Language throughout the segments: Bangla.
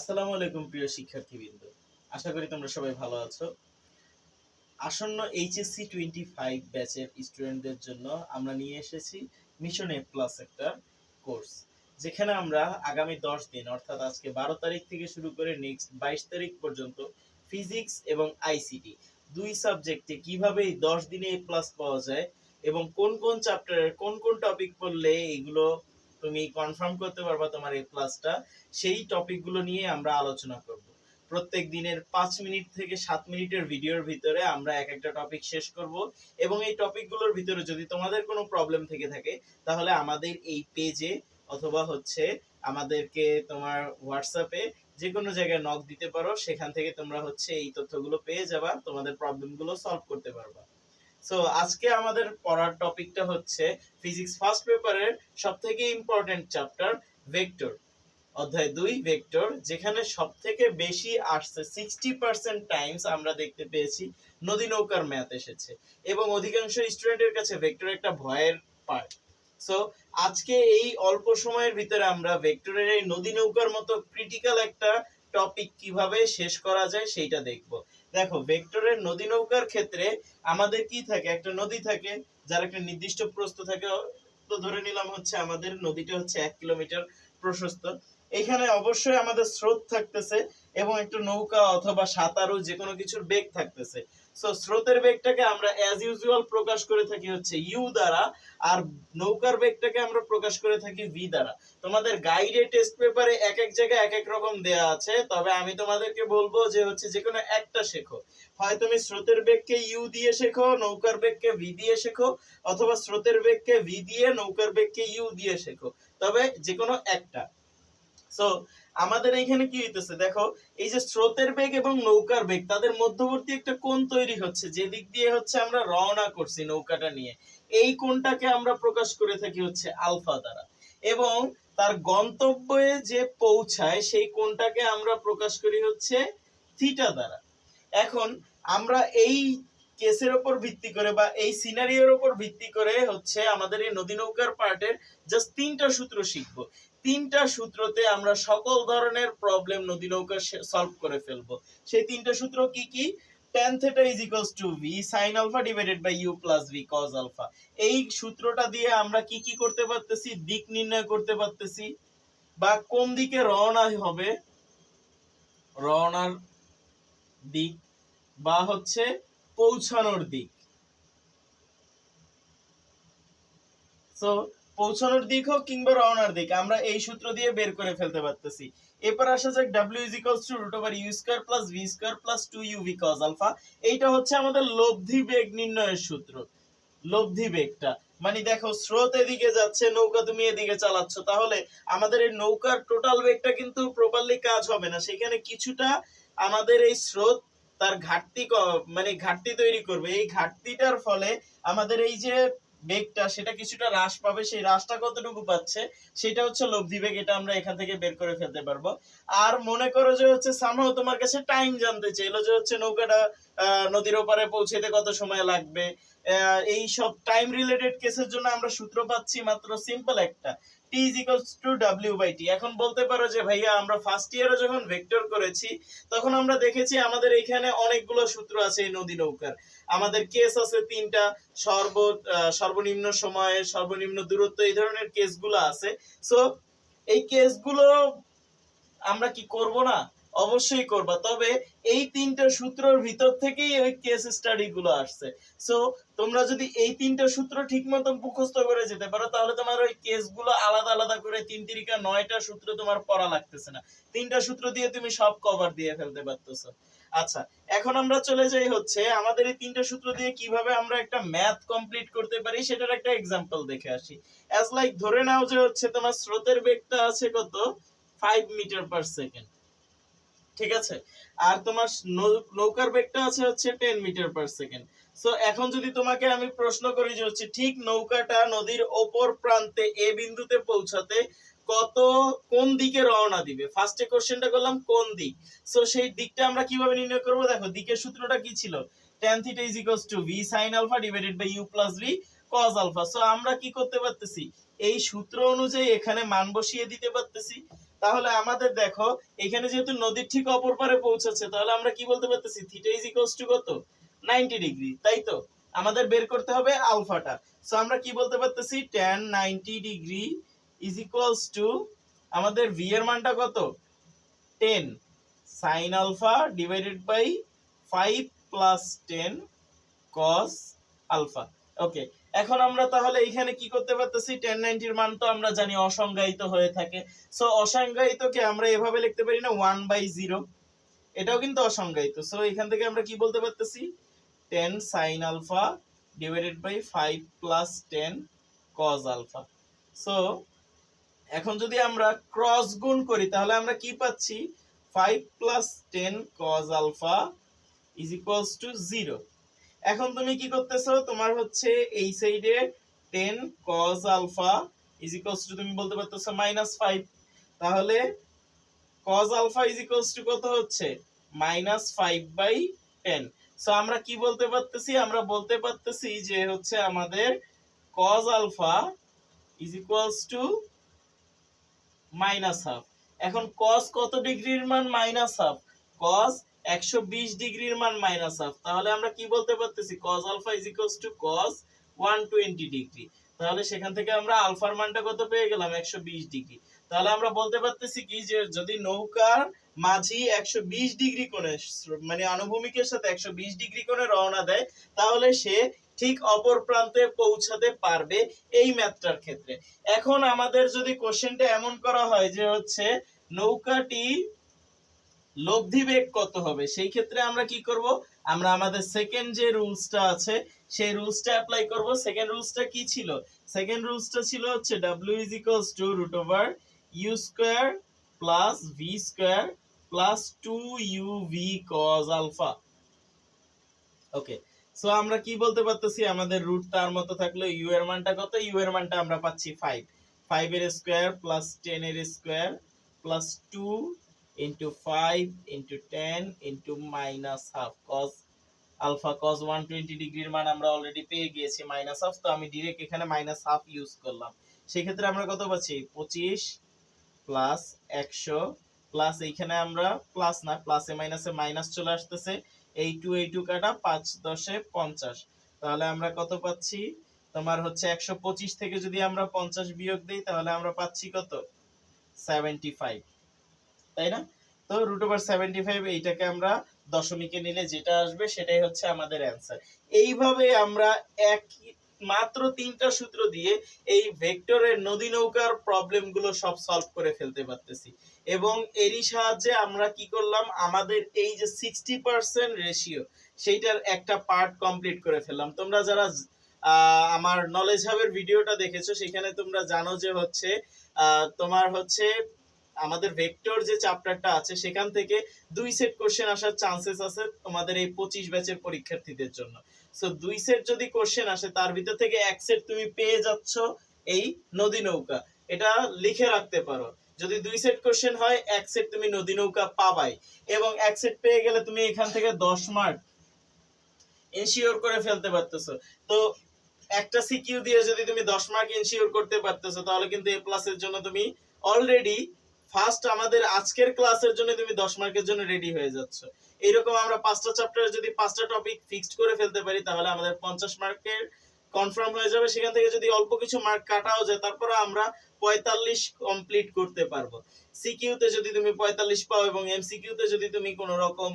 আসসালামু আলাইকুম প্রিয় শিক্ষার্থীবৃন্দ। আশা করি তোমরা সবাই ভালো আছো। আসন্ন এইচএসসি টোয়েন্টি ফাইভ ব্যাচের স্টুডেন্টদের জন্য আমরা নিয়ে এসেছি মিশন এ প্লাস একটা কোর্স যেখানে আমরা আগামী দশ দিন, অর্থাৎ আজকে বারো তারিখ থেকে শুরু করে নেক্সট বাইশ তারিখ পর্যন্ত ফিজিক্স এবং আইসিটি দুই সাবজেক্টে কীভাবে এই দশ দিনে এ প্লাস পাওয়া যায় এবং কোন কোন চ্যাপ্টারের কোন কোন টপিক পড়লে এগুলো তুমি কনফার্ম করতে পারবা তোমার এই প্লাসটা সেই টপিকগুলো নিয়ে আমরা আলোচনা করব। প্রত্যেক দিনের পাঁচ মিনিট থেকে সাত মিনিটের ভিডিওর ভিতরে আমরা এক একটা টপিক শেষ করব এবং এই টপিকগুলোর ভিতরে যদি তোমাদের কোনো প্রবলেম থেকে থাকে, তাহলে আমাদের এই পেজে অথবা হচ্ছে আমাদেরকে তোমার হোয়াটসঅ্যাপে যে কোনো জায়গায় নক দিতে পারো। সেখান থেকে তোমরা হচ্ছে এই তথ্যগুলো পেয়ে যাবা, তোমাদের প্রবলেমগুলো সলভ করতে পারবা। সো আজকে আমাদের পড়ার টপিকটা হচ্ছে ফিজিক্স ফার্স্ট পেপারের সব থেকে ইম্পর্টেন্ট চ্যাপ্টার ভেক্টর অধ্যায় দুই ভেক্টর যেখানে বেশি আসছে সিক্সটি পার্সেন্ট টাইমস আমরা দেখতে পেয়েছি, নদী নৌকার ম্যাথ এসেছে। এবং অধিকাংশ স্টুডেন্টের কাছে ভেক্টর একটা ভয়ের পার্ট সো আজকে এই অল্প সময়ের ভিতরে আমরা ভেক্টরের এই নদী নৌকার মতো ক্রিটিক্যাল একটা টপিক কীভাবে শেষ করা যায়, সেইটা দেখব। দেখো, ভেক্টরের নদী নৌকার ক্ষেত্রে আমাদের কি থাকে? একটা নদী থাকে, যার একটা নির্দিষ্ট প্রস্থ থাকে। তো ধরে নিলাম হচ্ছে আমাদের নদীটা হচ্ছে এক কিলোমিটার প্রশস্ত। এখানে অবশ্যই আমাদের স্রোত থাকতেছে এবং একটা নৌকা অথবা সাঁতারু যে কোনো কিছুর বেগ থাকতেছে। সো স্রোতের বেগটাকে আমরা অ্যাজ ইউজুয়াল প্রকাশ করে থাকি হচ্ছে ইউ দ্বারা, আর নৌকার বেগটাকে আমরা প্রকাশ করে থাকি ভি দ্বারা। তোমাদের গাইডে টেস্ট পেপারে এক এক জায়গায় এক এক রকম দেয়া আছে, তবে আমি তোমাদেরকে বলব যে হচ্ছে যে কোনো একটা শেখো। হয় তুমি স্রোতের বেগকে ইউ দিয়ে শেখো, নৌকার বেগকে ভি দিয়ে শেখো, অথবা স্রোতের বেগকে ভি দিয়ে নৌকার বেগকে ইউ দিয়ে শেখো। তবে যে কোনো একটা। সো আমাদের এখানে কি হইতেছে? দেখো, এই যে স্রোতের বেগ এবং নৌকার বেগ, তাদের মধ্যবর্তী একটা কোণ তৈরি হচ্ছে, যে দিক দিয়ে হচ্ছে আমরা রওনা করছি নৌকাটা নিয়ে। এই কোণটাকে আমরা প্রকাশ করে থাকি হচ্ছে আলফা দ্বারা। এবং তার গন্তব্যে যে পৌঁছায়, সেই কোণটাকে আমরা প্রকাশ করি হচ্ছে থিটা দ্বারা। এখন, আমরা এই কেসের উপর ভিত্তি করে বা এই সিনারিওর উপর ভিত্তি করে হচ্ছে আমাদের এই নদী নৌকার পার্টের জাস্ট তিনটা সূত্র শিখব। তিনটা সূত্রতে আমরা সকল ধরনের প্রবলেম নদী নৌকা সলভ করে ফেলব। সেই তিনটা সূত্র কি কি? tan theta is equals to v, sin alpha divided by u plus v, cos alpha এই সূত্রটা দিয়ে আমরা কি কি করতে পারতেছি? দিক নির্ণয় করতে পারতেছি। বা কোন দিকে রওনা হবে? রওনার দিক বা হচ্ছে পৌঁছানোর দিক। সো পৌঁছানোর দিক হোক কিংবা রওনার দিক, আমরা এই সূত্র দিয়ে বের করে ফেলতে পারতেছি। এরপর আসা যাক w is equals to root over u square plus v square plus 2uv cos alpha এইটা হচ্ছে আমাদের লব্ধি বেগ নির্ণয়ের সূত্র। লব্ধি বেগটা। মানে দেখো, স্রোত এদিকে যাচ্ছে, নৌকা তুমি এদিকে চালাচ্ছ। তাহলে আমাদের এই নৌকার টোটাল বেগটা কিন্তু প্রপারলি কাজ হবে না। সেখানে কিছুটা আমাদের এই স্রোত তার ঘাটতি মানে ঘাটতি তৈরি করবে। এই ঘাটতিটার ফলে আমাদের এই যে বেগটা, সেটা কিছুটা হ্রাস পাবে। সেই হ্রাসটা কতটুকু পাচ্ছে, সেটা হচ্ছে লব্ধি বেগ। এটা আমরা এখান থেকে বের করে ফেলতে পারব। আর মনে করো যে হচ্ছে সামহাও তোমার কাছে টাইম জানতে চাইলো যে হচ্ছে নৌকাটা নদীর ওপারে পৌঁছেতে কত সময় লাগবে? এই সব টাইম রিলেটেড কেসের জন্য আমরা সূত্র পাচ্ছি মাত্র সিম্পল একটা। এখন বলতে পারো যে, ভাইয়া, আমরা ফার্স্ট ইয়ারে যখন ভেক্টর করেছি, তখন আমরা দেখেছি আমাদের এখানে অনেকগুলো সূত্র আছে এই নদী নৌকার। আমাদের কেস আছে তিনটা, সর্ব সর্বনিম্ন সময়ে, সর্বনিম্ন দূরত্ব, এই ধরনের কেসগুলো আছে। সো এই কেসগুলো আমরা কি করব না? অবশ্যই করবা। তবে এই তিনটা সূত্রের ভিতর থেকেই ওই কেস স্টাডি গুলো আসছে। সো তোমরা যদি এই তিনটা সূত্র ঠিক মতো মুখস্থ করে যেতে পারো, তাহলে তোমার ওই কেসগুলো আলাদা আলাদা করে তিন তিরিকা নয়টা সূত্র তোমার পড়া লাগতেছে না। তিনটা সূত্র দিয়ে তুমি সব কভার দিয়ে ফেলতে পারতেছো। আচ্ছা এখন আমরা চলে যাই হচ্ছে আমাদের এই তিনটা সূত্র দিয়ে কীভাবে আমরা একটা ম্যাথ কমপ্লিট করতে পারি, সেটার একটা এক্সাম্পল দেখে আসি। অ্যাজ লাইক ধরে নাও যে হচ্ছে তোমার স্রোতের বেগটা আছে কত? ফাইভ মিটার পার সেকেন্ড ঠিক আছে? আর তোমার নৌকার বেগটা আছে হচ্ছে ten metre per second so এখন যদি তোমাকে আমি প্রশ্ন করি যে হচ্ছে ঠিক নৌকাটা নদীর ওপর প্রান্তে এ বিন্দুতে পৌঁছাতে কত, কোন দিকে রওনা দিবে? ফার্স্টে কোশ্চেনটা করলাম কোন দিক? সো সেই দিকটা আমরা কীভাবে নির্ণয় করব? দেখো, দিকের সূত্রটা কি ছিল? tan theta is equals to v sin alpha divided by u plus v cos alpha. So আমরা কি করতে পারতেছি? এই সূত্র অনুযায়ী এখানে মান বসিয়ে দিতে পারতেছি। তাহলে আমাদের দেখো, এখানে যেহেতু নদীর ঠিক অপর পারে পৌঁছাচ্ছে, তাহলে আমরা কি বলতে পারতেছি? থিটা ইজ ইকুয়ালস টু কত? 90 ডিগ্রি তাই তো? আমাদের বের করতে হবে আলফাটা। সো আমরা কি বলতে পারতেছি? tan 90 degree is equals to আমাদের v এর মানটা কত? 10 sin alpha divided by 5 plus 10 cos alpha okay এখন আমরা তাহলে এখানে কি করতে পারতেছি? টেন নাইনটির মান তো আমরা জানি অসংজ্ঞায়িত হয়ে থাকে। সো অসংজ্ঞায়িতকে আমরা এভাবে লিখতে পারি না ওয়ান বাই জিরো এটাও কিন্তু অসংজ্ঞায়িত। সো এখান থেকে আমরা কি বলতে পারতেছি? Ten sine alpha divided by five plus ten cos alpha so এখন যদি আমরা ক্রস গুণ করি, তাহলে আমরা কি পাচ্ছি? Five plus ten cos alpha is equals to 0 এখন তুমি কি করতেছো? তোমার হচ্ছে এই সাইডে 10 cos alpha is equals to তুমি বলতে পারতেছো মাইনাস 5 তাহলে cos alpha is equals to কত হচ্ছে? মাইনাস 5 বাই 10 সো আমরা কি বলতে পারতেছি? আমরা বলতে পারতেছি যে হচ্ছে আমাদের cos alpha is equals to minus half এখন cos কত ডিগ্রির মান? মাইনাস হাফ cos 120 ডিগ্রির মান মাইনাস হাফ তাহলে আমরা কি বলতে পারতেছি? cos alpha is equals to cos 120 degree তাহলে সেখান থেকে আমরা আলফার মানটা কত পেয়ে গেলাম? 120 ডিগ্রি। তাহলে আমরা বলতে পারতেছি কি যে যদি নৌকার মাঝি 120 ডিগ্রি কোণে মানে অনুভূমিকের সাথে 120 ডিগ্রি কোণে রওনা দেয়, তাহলে সে ঠিক অপর প্রান্তে পৌঁছাতে পারবে এই ম্যাথটার ক্ষেত্রে। এখন আমাদের যদি কোশ্চেনটা এমন করা হয় যে হচ্ছে নৌকাটি লব্ধি বেগ কত হবে? সেই ক্ষেত্রে আমরা কি করব? আমরা আমাদের সেকেন্ড যে রুলসটা আছে, সেই রুলসটা অ্যাপ্লাই করব। সেকেন্ড রুলসটা কি ছিল? সেকেন্ড রুলসটা ছিল হচ্ছে w is equals to root over u square plus v square plus two u v cos alpha okay so আমরা কি বলতে পারতেছি? আমাদের রুট তার মতো থাকল ইউ এর মানটা কত? ইউ এর মানটা আমরা পাচ্ছি 5 5 এর স্কোয়ার প্লাস 10 এর square plus 2 into 5 into 10 into minus half cos alpha cos 120 ডিগ্রির মান আমরা অলরেডি পেয়ে গিয়েছি মাইনাস হাফ তো আমি ডাইরেক্ট এখানে মাইনাস হাফ ইউজ করলাম। সেই ক্ষেত্রে আমরা কত পাচ্ছি? 25 প্লাস 100 প্লাস এইখানে আমরা প্লাস না প্লাসে মাইনাসে মাইনাস চলে আসতেছে। এই টু এই টু কাটা পাঁচ দশে পঞ্চাশ। তাহলে আমরা কত পাচ্ছি? তোমার হচ্ছে একশো পঁচিশ থেকে যদি আমরা পঞ্চাশ বিয়োগ দিই, তাহলে আমরা পাচ্ছি কত? সেভেন্টি ফাইভ তাই না? তো রুট ওভার সেভেন্টি ফাইভ এইটাকে আমরা দশমিকে নিলে যেটা আসবে সেটাই হচ্ছে আমাদের অ্যান্সার এইভাবে আমরা এক মাত্র তিনটা সূত্র দিয়ে এই ভেক্টরের নদী নৌকার প্রবলেমগুলো সব সলভ করে ফেলতে পারতেছি। এবং এরই সাহায্যে আমরা কি করলাম? আমাদের এই যে সিক্সটি পার্সেন্ট রেশিও সেইটার একটা পার্ট কমপ্লিট করে ফেললাম। তোমরা যারা আমার নলেজ হাবের ভিডিওটা দেখেছ, সেখানে তোমরা জানো যে হচ্ছে তোমার হচ্ছে আমাদের ভেক্টর যে চ্যাপ্টারটা আছে, সেখান থেকে দুই সেট কোশ্চেন আসার চান্সেস আছে তোমাদের এই পঁচিশ ব্যাচের পরীক্ষার্থীদের জন্য। সো দুই সেট যদি কোশ্চেন আসে, তার ভিতর থেকে এক সেট তুমি পেয়ে যাচ্ছ এই নদী নৌকা। এটা লিখে রাখতে পারো। যদি দুই সেট কোশ্চেন হয়, এক সেট তুমি নদী নৌকা পাবাই। এবং এক সেট পেয়ে গেলে তুমি এখান থেকে দশ মার্ক এনশিওর করে ফেলতে পারতেছো। তো, একটা সিকিউ দিয়ে যদি তুমি দশ মার্ক এনশিওর করতে পারতেছো, তাহলে কিন্তু এ প্লাসের জন্য তুমি অলরেডি ফার্স্ট আমাদের আজকের ক্লাসের জন্য তুমি দশ মার্কের জন্য রেডি হয়ে যাচ্ছ। এইরকম আমরা পাঁচটা চ্যাপ্টারে যদি পাঁচটা টপিক ফিক্সড করে ফেলতে পারি, তাহলে আমাদের পঞ্চাশ মার্কের কনফার্ম হয়ে যাবে। সেখান থেকে যদি অল্প কিছু মার্ক কাটাও যায়, তারপরে আমরা পঁয়তাল্লিশ কমপ্লিট করতে পারব। সিকিউতে যদি তুমি পঁয়তাল্লিশ পাও এবং এমসিকিউতে যদি তুমি কোনো রকম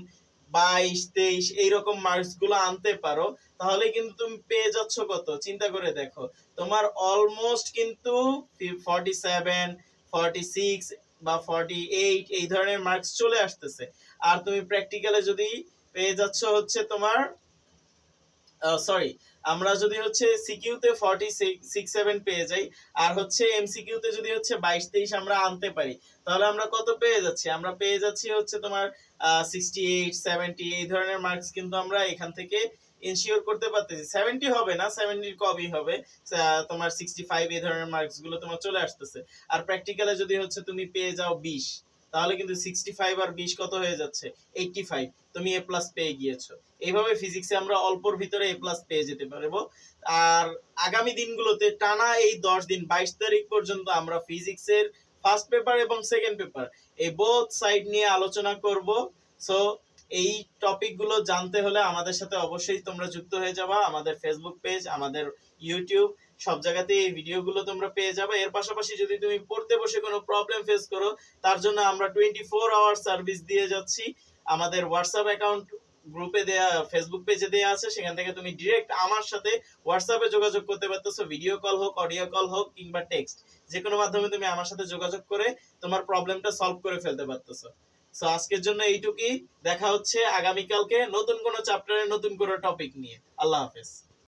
বাইশ, তেইশ এইরকম মার্কসগুলো আনতে পারো, তাহলে কিন্তু তুমি পেয়ে যাচ্ছ কত? চিন্তা করে দেখো। তোমার অলমোস্ট কিন্তু ফর্টি সেভেন ফর্টি সিক্স বা ফর্টি এইট এই ধরনের মার্কস চলে আসতেছে। আর তুমি প্র্যাকটিক্যালে যদি পেয়ে যাচ্ছ হচ্ছে তোমার সরি আমরা যদি হচ্ছে সিকিউতে ফর্টি সিক্স সেভেন পেয়ে যাই, আর হচ্ছে এমসিকিউতে যদি হচ্ছে বাইশ, তেইশ আমরা আনতে পারি, তাহলে আমরা কত পেয়ে যাচ্ছি? আমরা পেয়ে যাচ্ছি হচ্ছে তোমার সিক্সটি এইট সেভেন্টি এই ধরনের মার্কস কিন্তু আমরা এখান থেকে ইনশিওর করতে পারতেছি। সেভেন্টি হবে না সেভেন্টির কমই হবে। তোমার সিক্সটি ফাইভ এই ধরনের মার্কসগুলো তোমার চলে আসতেছে। আর প্র্যাকটিক্যালে যদি হচ্ছে তুমি পেয়ে যাও বিশ, তাহলে কিন্তু সিক্সটি ফাইভ আর বিশ কত হয়ে যাচ্ছে? এইটটি ফাইভ তুমি এ প্লাস পেয়ে গিয়েছো। এইভাবে ফিজিক্সে আমরা অল্পর ভিতরে এ প্লাস পেয়ে যেতে পারব। আর আগামী দিনগুলোতে টানা এই দশ দিন, বাইশ তারিখ পর্যন্ত আমরা ফিজিক্সের ফার্স্ট পেপার এবং সেকেন্ড পেপার এই বোথ সাইড নিয়ে আলোচনা করব। সো এই টপিকগুলো জানতে হলে আমাদের সাথে অবশ্যই তোমরা যুক্ত হয়ে যাবা। আমাদের ফেসবুক পেজ আমাদের ইউটিউব সব জায়গাতে এই ভিডিওগুলো তোমরা পেয়ে যাবে। এর পাশাপাশি যদি তুমি পড়তে বসে কোনো প্রবলেম ফেস করো, তার জন্য আমরা টোয়েন্টি ফোর আওয়ার সার্ভিস দিয়ে যাচ্ছি। আমাদের হোয়াটসঅ্যাপ অ্যাকাউন্ট গ্রুপে দেয়া ফেসবুক পেজে দেয়া আছে। সেখান থেকে তুমি ডিরেক্ট আমার সাথে হোয়াটসঅ্যাপে যোগাযোগ করতে পারতেছো। ভিডিও কল হোক অডিও কল হোক কিংবা টেক্সট যে কোনো মাধ্যমে তুমি আমার সাথে যোগাযোগ করে তোমার প্রবলেমটা সলভ করে ফেলতে পারতেছো। সো আজকের জন্য এইটুকুই। দেখা হচ্ছে আগামীকালকে নতুন কোনো চ্যাপ্টারে নতুন কোনো টপিক নিয়ে। আল্লাহ হাফেজ।